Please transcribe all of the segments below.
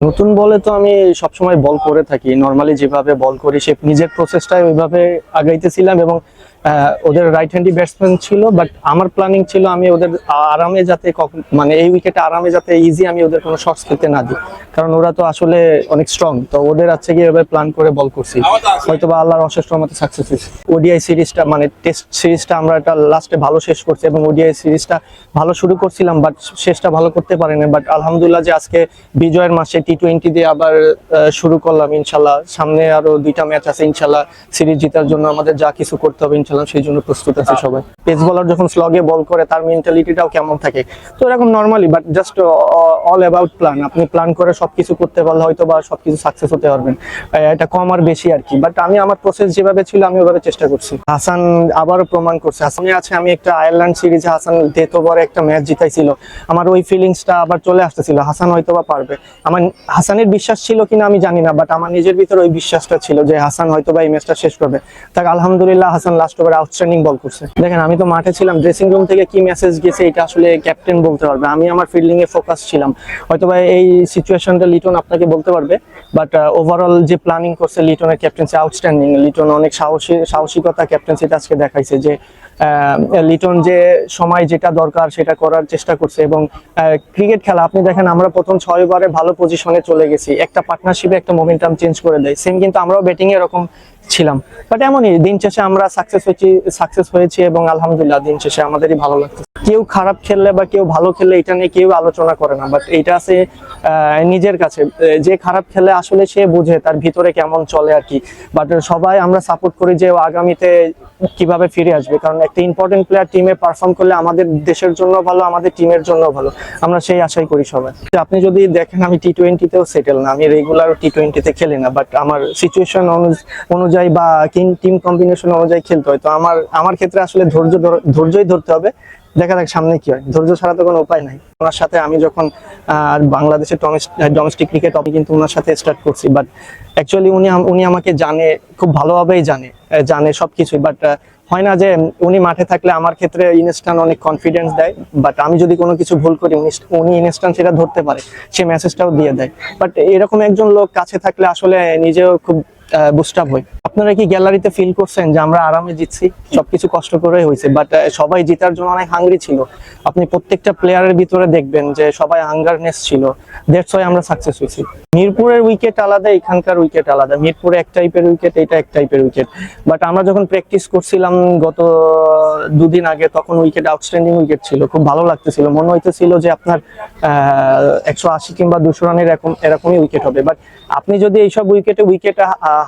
নতুন বলে তো আমি সবসময় বল করে থাকি। নর্মালি যেভাবে বল করি, সে নিজের প্রসেসটাই ওইভাবে আগাইতেছিলাম এবং ওদের রাইট হ্যান্ডি ব্যাটসম্যান ছিল বাট আমার প্ল্যানিং ছিল আমি ওদের আরামে যাতে মানে এই উইকেটে আরামে যাতে ইজি আমি ওদের কোনো শর্টস খেতে না দিই। কারণ ওরা তো আসলে অনেক স্ট্রং তো ওদের আছে গিয়ে এভাবে প্ল্যান করে বল করছি। হয়তো বা আল্লাহর অশেষ মতো সাকসেস হয়েছে। ওডিআই সিরিজটা মানে টেস্ট সিরিজটা আমরা এটা লাস্টে ভালো শেষ করছি এবং ওডিআই সিরিজটা ভালো শুরু করছিলাম বাট শেষটা ভালো করতে পারিনি। বাট আলহামদুলিল্লাহ যে আজকে বিজয়ের মাসে টি টোয়েন্টি দিয়ে আবার শুরু করলাম ইনশাল্লাহ। সামনে আরও দুইটা ম্যাচ আছে ইনশাল্লাহ। সিরিজ জেতার জন্য আমাদের যা কিছু করতে হবে ইনশাল্লাহ, সেই জন্য প্রস্তুত আছে সবাই। পেস বলার যখন স্লগে বল করে, তার মেন্টালিটিটাও কেমন থাকে? তো এরকম normally but just all about plan আপনি প্ল্যান করে সব কিছু করতে পারলে হয়তো বা সবকিছু সাকসেস হতে পারবেন। এটা কম আর বেশি আর কি। বাট আমি আমার প্রসেস যেভাবে ছিল, আমি ওভাবে চেষ্টা করছি। হাসান আবারও প্রমাণ করছে। হাসানে আছে আমি একটা আয়ারল্যান্ড সিরিজে হাসান ডেথ ওভারে একটা ম্যাচ জিতাইছিল। আমার ওই ফিলিংসটা আবার চলে আসতেছিল। হাসান হয়তো বা পারবে। আমার হাসানের বিশ্বাস ছিল কিনা আমি জানি না বাট আমার নিজের ভিতরে ওই বিশ্বাসটা ছিল যে হাসান হয়তো বা এই ম্যাচটা শেষ করবে। তাকে আলহামদুলিল্লাহ হাসান লাস্ট ওভারে আউটস্ট্যান্ডিং বল করছে। দেখেন, আমি তো মাঠে ছিলাম ড্রেসিং রুম থেকে কি মেসেজ গেছে, এটা আসলে ক্যাপ্টেন বলতে পারবে। আমি আমার ফিল্ডিং এ ফোকাস ছিলাম। হয়তো বা এই সিচুয়েশনটা লিটন আপনাকে বলতে পারবে বাট ওভারঅল যে প্ল্যানিং করছে লিটনের ক্যাপ্টেন্সি আউটস্ট্যান্ডিং লিটন অনেক সাহসী, সাহসিকতা ক্যাপ্টেন্সিটা আজকে দেখাইছে যে লিটন যে সময় যেটা দরকার সেটা করার চেষ্টা করছে এবং ক্রিকেট খেলা, আপনি দেখেন আমরা প্রথম ছয় ওভারে ভালো পজিশনে চলে গেছি, একটা পার্টনারশিপে একটা মোমেন্টাম চেঞ্জ করে দেয় সেম কিন্তু আমরাও ব্যাটিং এরকম ছিলাম। বাট এমনই, দিন শেষে আমরা সাকসেস হয়েছি সাকসেস হয়েছি এবং আলহামদুলিল্লাহ দিন শেষে আমাদেরই ভালো লাগছে। কেউ খারাপ খেললে বা কেউ ভালো খেললে এটা নিয়ে কেউ আলোচনা করে না বাট এইটা আছে নিজের কাছে। যে খারাপ খেলে আসলে সে বুঝে তার ভিতরে কেমন চলে আর কি। বাট সবাই আমরা সাপোর্ট করি যে আগামীতে কীভাবে ফিরে আসবে, কারণ একটা ইম্পর্টেন্ট প্লেয়ার টিমে পারফর্ম করলে আমাদের দেশের জন্য ভালো, আমাদের টিমের জন্য ভালো। আমরা সেই আশাই করি সবাই। আপনি যদি দেখেন আমি টি টোয়েন্টিতেও সেটেল না, আমি রেগুলার টি টোয়েন্টিতে খেলি না বাট আমার সিচুয়েশন অনুযায়ী বা টিম কম্বিনেশন অনুযায়ী খেলতে হয়। তো আমার আমার ক্ষেত্রে আসলে ধৈর্য ধর- ধৈর্যই ধরতে হবে। দেখা যাক সামনে কি হয়। ধৈর্য ছাড়া তো কোনো উপায় নাই। ওনার সাথে আমি যখন বাংলাদেশের ডোমেস্টিক ক্রিকেট আমি কিন্তু ওনার সাথে স্টার্ট করছি। বাট অ্যাকচুয়ালি উনি উনি আমাকে জানে, খুব ভালোভাবেই জানে জানে সবকিছুই। বাট হয় না যে উনি মাঠে থাকলে আমার ক্ষেত্রে ইনস্টান অনেক কনফিডেন্স দেয়। বাট আমি যদি কোনো কিছু ভুল করি, উনি- ইনস্টান সেটা ধরতে পারে। সে মেসেজটাও দিয়ে দেয়। বাট এরকম একজন লোক কাছে থাকলে আসলে নিজেও খুব বুস্ট আপ হই আপনারা কি গ্যালারিতে ফিল করছেন যে আমরা আরামে জিতছি? সবকিছু কষ্ট করে হয়েছে বাট সবাই জেতার জন্য অনেক হাঙ্গরি ছিল। আপনি প্রত্যেকটা প্লেয়ারের ভিতরে দেখবেন যে সবাই হাঙ্গারনেস ছিল। ওয়াই আমরা সাকসেস হয়েছি। মিরপুরের উইকেট আলাদা, এখানকার উইকেট আলাদা। মিরপুরে এক টাইপের উইকেট এটা এক টাইপের উইকেট বাট আমরা যখন প্র্যাকটিস করছিলাম গত দুদিন আগে, তখন উইকেট আউটস্ট্যান্ডিং উইকেট ছিল। খুব ভালো লাগতেছিল। মনে হইতেছিল যে আপনার একশো আশি কিংবা দুশো রানের এরকম, এরকমই উইকেট হবে। বাট আপনি যদি এইসব উইকেটে উইকেট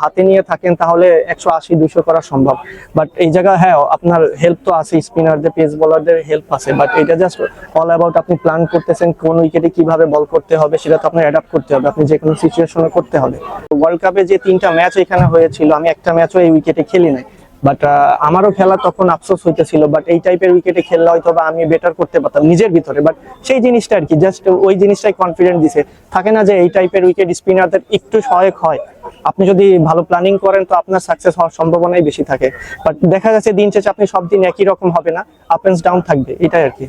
হাতে নিয়ে থাকেন, তাহলে একশো আশি দুশো করা সম্ভব। বাট এই জায়গায় হ্যাঁ আপনার হেল্প তো আছে স্পিনারদের পেস বলারদের হেল্প আছে। বাট এটা জাস্ট অল অ্যাবাউট আপনি প্ল্যান করতেছেন, কোন উইকেটে কীভাবে বল করতে হবে, সেটা তো আপনার অ্যাডাপ্ট করতে হবে। আপনি যে কোনো সিচুয়েশনে করতে হবে। ওয়ার্ল্ড কাপে যে তিনটা ম্যাচ এখানে হয়েছিল, আমি একটা ম্যাচও এই উইকেটে খেলি নাই। বাট আমারও খেলা তখন আফসোস হইতেছিল বাট এই টাইপের উইকেটে খেললে হয়তো বা আমি বেটার করতে পারতাম নিজের ভিতরে। বাট সেই জিনিসটা আর কি জাস্ট ওই জিনিসটাই কনফিডেন্ট দিছে। থাকে না যে এই টাইপের উইকেট স্পিনারদের একটু সহায়ক হয়। আপনি যদি ভালো প্ল্যানিং করেন, তো আপনার সাকসেস হওয়ার সম্ভাবনাই বেশি থাকে। বাট দেখা যাচ্ছে দিন শেষে আপনি সব দিন একই রকম হবে না। আপ ডাউন থাকবে, এটাই আর কি